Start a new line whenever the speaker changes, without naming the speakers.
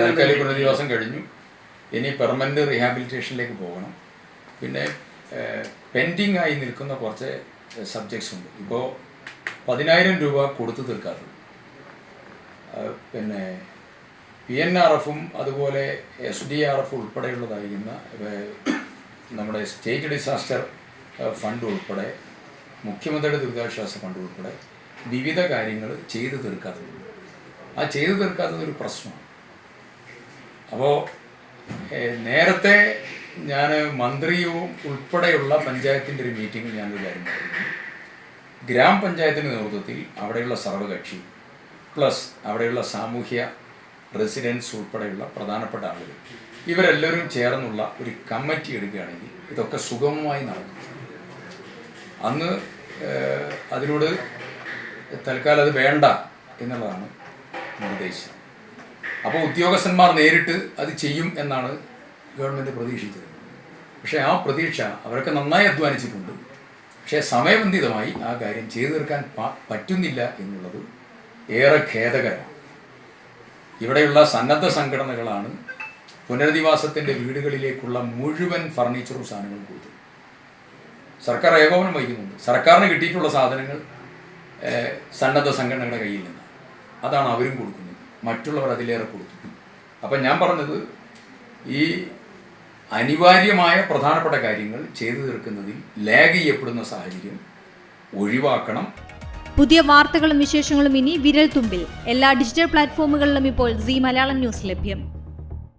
താൽക്കാലിക പ്രതിവാസം കഴിഞ്ഞു. ഇനി പെർമനന്റ് റീഹാബിലിറ്റേഷനിലേക്ക് പോകണം. പിന്നെ പെൻഡിങ് ആയി നിൽക്കുന്ന കുറച്ച് സബ്ജക്ട്സ് ഉണ്ട്. ഇപ്പോൾ പതിനായിരം രൂപ കൊടുത്തു തീർക്കാത്തത്. പിന്നെ പി എൻ ആർ എഫും അതുപോലെ എസ് ഡി ആർ എഫ് ഉൾപ്പെടെയുള്ളതായിരിക്കുന്ന നമ്മുടെ സ്റ്റേറ്റ് ഡിസാസ്റ്റർ ഫണ്ട് ഉൾപ്പെടെ മുഖ്യമന്ത്രിയുടെ ദുരിതാശ്വാസ ഫണ്ട് ഉൾപ്പെടെ വിവിധ കാര്യങ്ങൾ ചെയ്തു തീർക്കാത്തത് ആ ചെയ്തു തീർക്കാത്തതൊരു പ്രശ്നമാണ്. അപ്പോൾ നേരത്തെ ഞാൻ മന്ത്രിയും ഉൾപ്പെടെയുള്ള പഞ്ചായത്തിന്റെ ഒരു മീറ്റിംഗിൽ ഞാൻ പറഞ്ഞു ഗ്രാമപഞ്ചായത്തിന്റെ നേതൃത്വത്തിൽ അവിടെയുള്ള സർവകക്ഷി പ്ലസ് അവിടെയുള്ള സാമൂഹ്യ റെസിഡൻസ് ഉൾപ്പെടെയുള്ള പ്രധാനപ്പെട്ട ആളുകൾ ഇവരെല്ലാവരും ചേർന്നുള്ള ഒരു കമ്മിറ്റി എടുക്കുകയാണെങ്കിൽ ഇതൊക്കെ സുഗമമായി നടക്കും. അന്ന് അതിനോട് തൽക്കാലം അത് വേണ്ട എന്നുള്ളതാണ് നിർദ്ദേശം. അപ്പോൾ ഉദ്യോഗസ്ഥന്മാർ നേരിട്ട് അത് ചെയ്യും എന്നാണ് ഗവൺമെന്റ് പ്രതീക്ഷിച്ചത്. പക്ഷേ ആ പ്രതീക്ഷ അവരൊക്കെ നന്നായി അധ്വാനിച്ചിട്ടുണ്ട്. പക്ഷേ സമയബന്ധിതമായി ആ കാര്യം ചെയ്തു തീർക്കാൻ പറ്റുന്നില്ല എന്നുള്ളത് ഏറെ ഖേദകരമാണ്. ഇവിടെയുള്ള സന്നദ്ധ സംഘടനകളാണ് പുനരധിവാസത്തിന്റെ വീടുകളിലേക്കുള്ള മുഴുവൻ ഫർണിച്ചറും സാധനങ്ങളും കൊടുത്തത്. സർക്കാർ ഏകോപനം വഹിക്കുന്നുണ്ട്. സർക്കാരിന് കിട്ടിയിട്ടുള്ള സാധനങ്ങൾ സന്നദ്ധ സംഘടനകളുടെ കയ്യിൽ നിന്ന് അതാണ് അവരും കൊടുക്കുന്നത്. മറ്റുള്ളവർ അതിലേറെ കൊടുത്തു. അപ്പം ഞാൻ പറഞ്ഞത് ഈ അനിവാര്യമായ പ്രധാനപ്പെട്ട കാര്യങ്ങൾ ചെയ്തു തീർക്കുന്നതിൽ ലാഗ് ചെയ്യപ്പെടുന്ന സാഹചര്യം ഒഴിവാക്കണം.
പുതിയ വാർത്തകളും വിശേഷങ്ങളും ഇനി വിരൽ തുമ്പിൽ എല്ലാ ഡിജിറ്റൽ പ്ലാറ്റ്ഫോമുകളിലും ഇപ്പോൾ സി മലയാളം ന്യൂസ് ലഭ്യം.